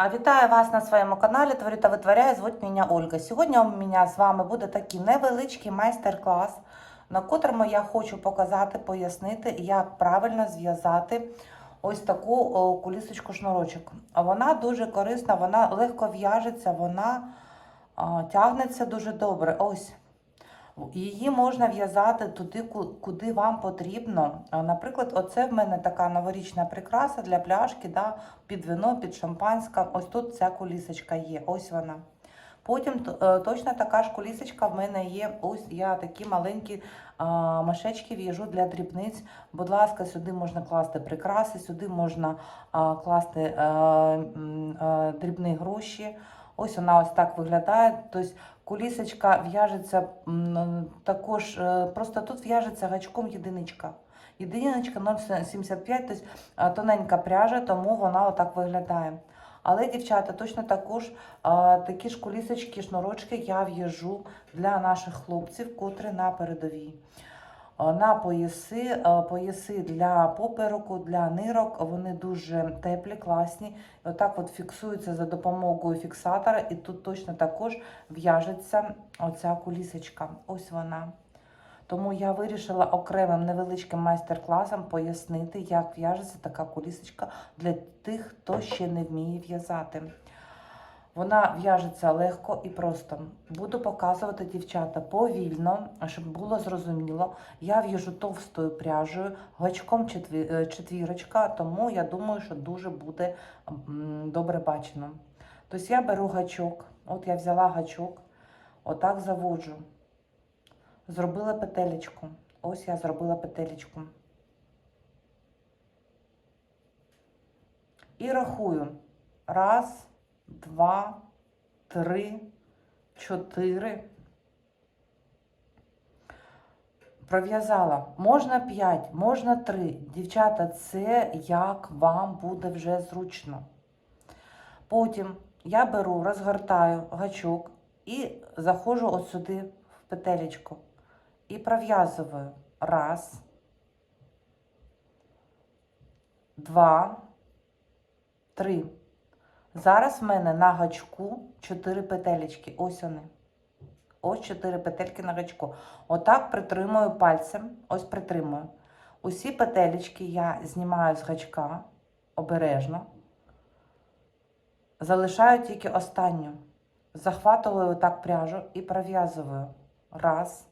Вітаю вас на своєму каналі Творю та витворяю. Звуть мене Ольга. Сьогодні у мене з вами буде такий невеличкий майстер-клас, на котрому я хочу показати, пояснити, як правильно зв'язати ось таку кулісочку шнурочок. Вона дуже корисна, вона легко в'яжеться, вона тягнеться дуже добре. Ось. Її можна в'язати туди, куди вам потрібно. Наприклад, оце в мене така новорічна прикраса для пляшки, да, під вино, під шампанське. Ось тут ця кулісочка є. Ось вона. Потім е, точно така ж кулісочка в мене є. Ось я такі маленькі а, мешечки в'яжу для дрібниць. Будь ласка, сюди можна класти прикраси, сюди можна а, класти е, м, е, дрібні гроші. Ось вона ось так виглядає. Тобто Кулісочка в'яжеться також, е, просто тут в'яжеться гачком єдиничка. Єдиничка 0,75, тобто е, тоненька пряжа, тому вона отак виглядає. Але, дівчата, точно також е, такі ж кулісочки, шнурочки я в'яжу для наших хлопців, котрі на передовій. Е, На пояси, е, пояси для попереку, для нирок, вони дуже теплі, класні. Отак от фіксуються за допомогою фіксатора, і тут точно також в'яжеться оця кулісочка. Ось вона. Тому я вирішила окремим невеличким майстер-класом пояснити, як в'яжеться така кулісочка для тих, хто ще не вміє в'язати. Вона в'яжеться легко і просто. Буду показувати дівчата повільно, щоб було зрозуміло. Я в'яжу товстою пряжею, гачком е, четвірочка, тому я думаю, що дуже буде добре бачено. Тобто я беру гачок, от я взяла гачок, отак заводжу. Зробила петелечку. Ось я зробила петелечку. І рахую. Раз, два, три, чотири. Пров'язала. Можна 5, можна 3. Дівчата, це як вам буде вже зручно. Потім я беру, розгортаю гачок і заходжу от сюди в петелечку. І пров'язую. Раз. Два. Три. Зараз в мене на гачку 4 петелечки. Ось вони. Ось 4 петельки на гачку. Отак притримую пальцем. Ось притримую. Усі петелечки я знімаю з гачка обережно. Залишаю тільки останню. Захватую отак пряжу і пров'язую. Раз.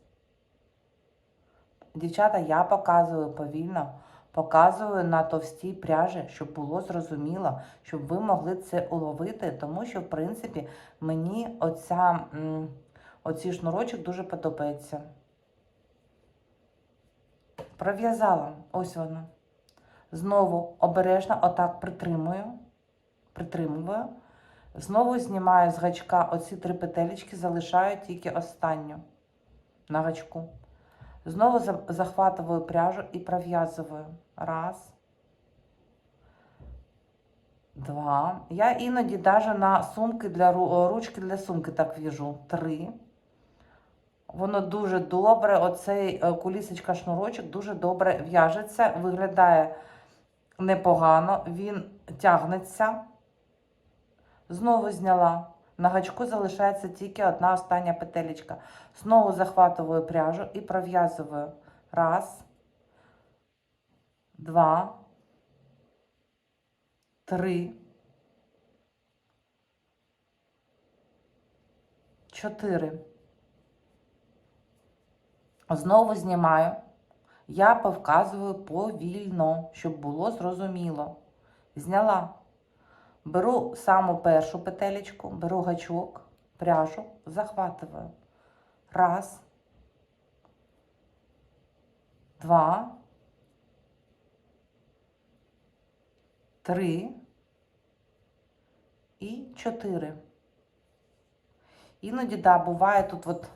Дівчата, я показую повільно, показую на товстій пряжі, щоб було зрозуміло, щоб ви могли це уловити, тому що, в принципі, мені оця, м, оцій шнурочок дуже подобається. Пров'язала, ось воно. Знову обережно отак притримую, притримую. Знову знімаю з гачка оці три петелечки, залишаю тільки останню на гачку. Знову за- захватываю пряжу и пров'язую. Раз. Два. Я іноді даже на сумки для ручки для сумки так в'яжу. Три. Воно дуже добре. Оцей е, кулісочка шнурочок дуже добре в'яжеться, виглядає непогано. Він тягнеться. Знову зняла. На гачку залишається тільки одна остання петелечка. Знову захватываю пряжу і пров'язую. Раз, два, три, чотири. Знову знімаю. Я повказую повільно, щоб було зрозуміло. Зняла. Беру саму першу петелечку, беру гачок, пряжу, захватываю. Раз, два, три і чотири. Іноді, да, буває тут от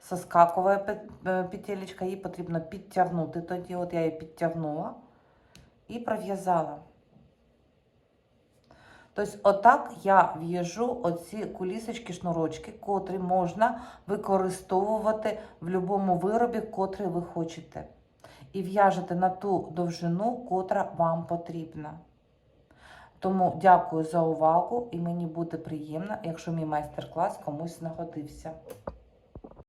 соскакує е, петелечка, її потрібно підтягнути тоді. От я її підтягнула і пров'язала. Тобто, отак я в'яжу оці кулісочки, шнурочки, котрі можна використовувати в будь-якому виробі, котрий ви хочете. І в'яжете на ту довжину, котра вам потрібна. Тому дякую за увагу і мені буде приємно, якщо мій майстер-клас комусь нагодився.